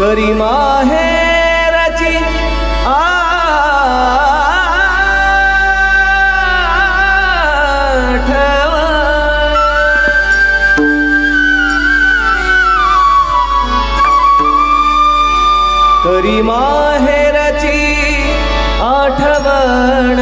करी माहेरची आठवण करी माहेरची आठवण।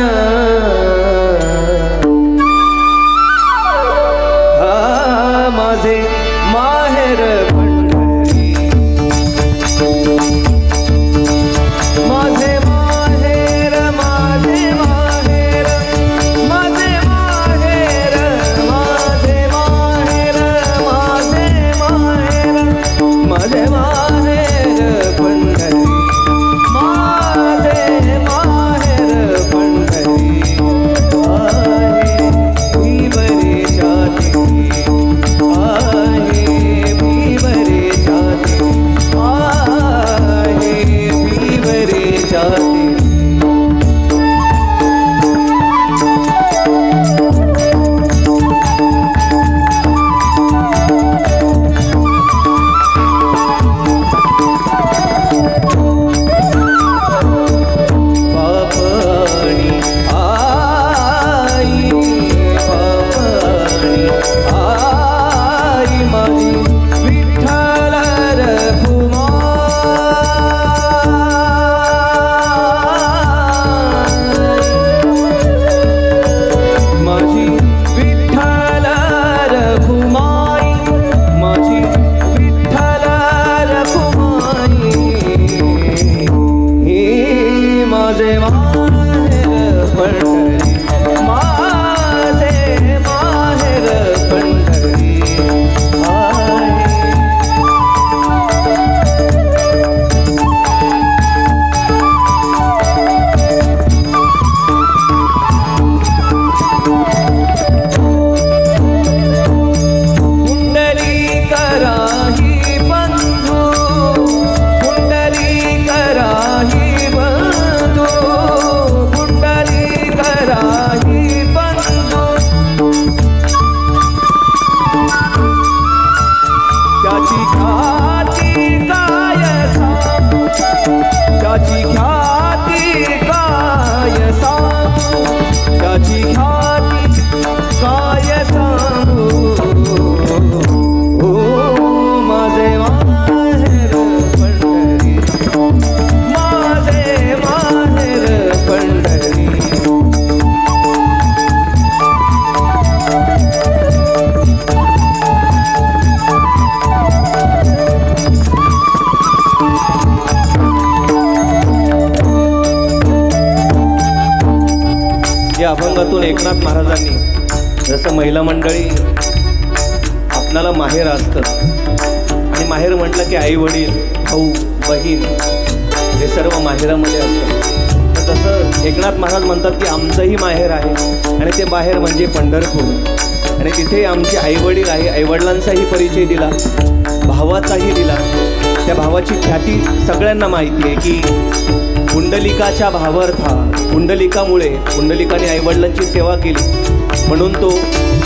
या एकनाथ महाराजांनी जसं महिला मंडळी आपणाला माहेर असतं आणि माहेर म्हटलं की आई वडील भाऊ बहीण हे सर्व माहेरामध्ये असतं. तर तसं एकनाथ महाराज म्हणतात की आमचंही माहेर आहे आणि ते बाहेर म्हणजे पंढरपूर. आणि तिथे आमचे आईवडील आहे आईवडिलांचाही परिचय दिला भावाचाही दिला. त्या भावाची ख्याती सगळ्यांना माहिती आहे की पुंडलिकाच्या भावार्था पुंडलिकामुळे पुंडलिकाने आईवडिलांची सेवा केली. म्हणून तो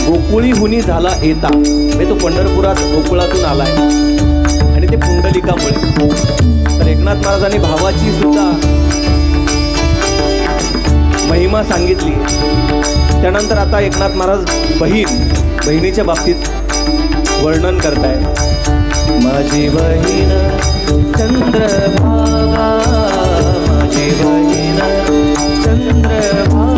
गोकुळीहुनी झाला येता. म्हणजे तो पंढरपुरात गोकुळातून आला आहे आणि ते पुंडलिकामुळे. तर एकनाथ महाराजांनी भावाची सुद्धा महिमा सांगितली. त्यानंतर आता एकनाथ महाराज बहीण बहिणीच्या बाबतीत वर्णन करतायत. माझी बहीण चंद्रभागा माझी बहीण चंद्रभागा.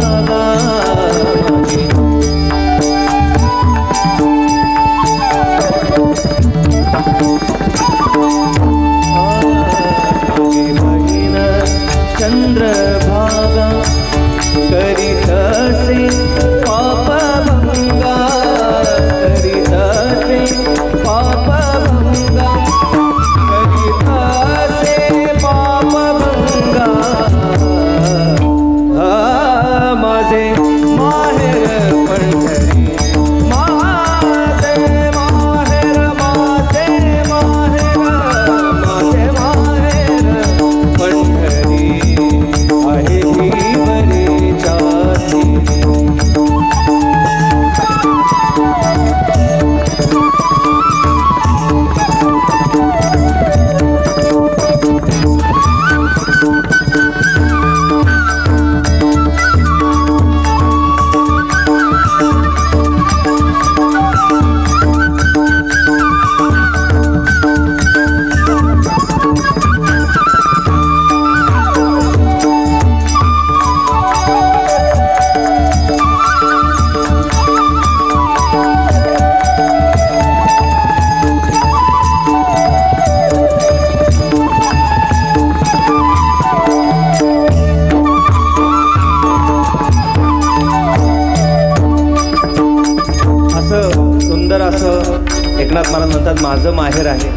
असं एकनाथ महाराज म्हणतात माझं माहेर आहे.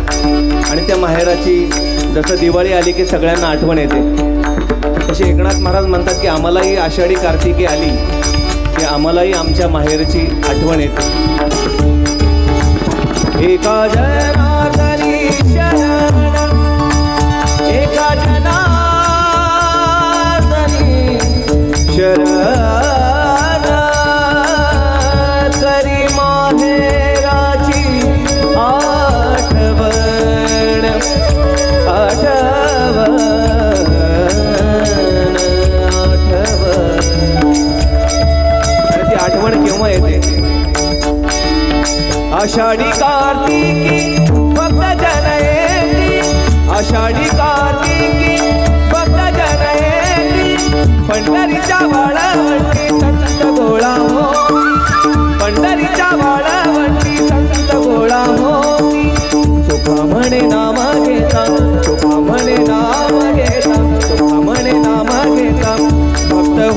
आणि त्या माहेराची जसं दिवाळी आली की सगळ्यांना आठवण येते. तसे एकनाथ महाराज म्हणतात की आम्हालाही आषाढी कार्तिकी आली की आम्हालाही आमच्या माहेरची आठवण येते. एका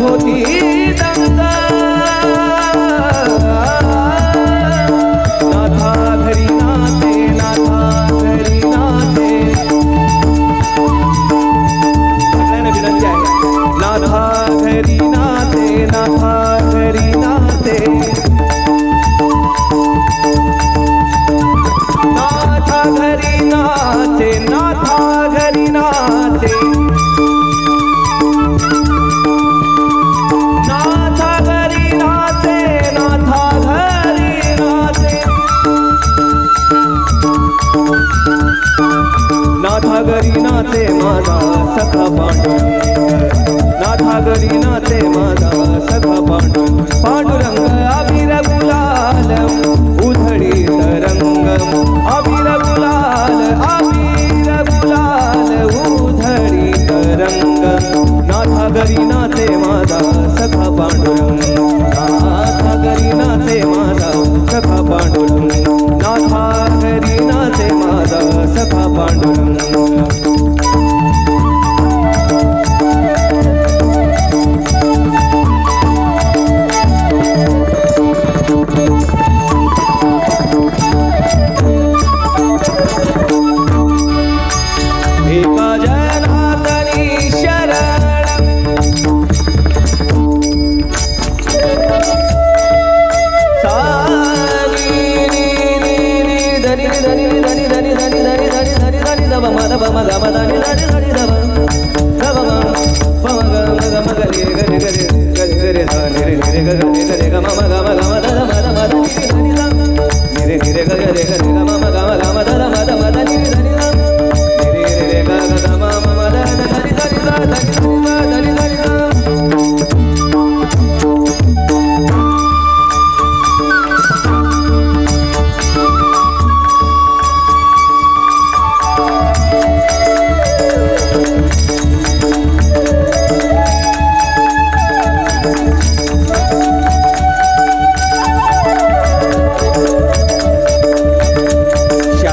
होती दंगा సరే గమ గమ గమ గమ గమ గమ నిరే నిరే గగ రే గమ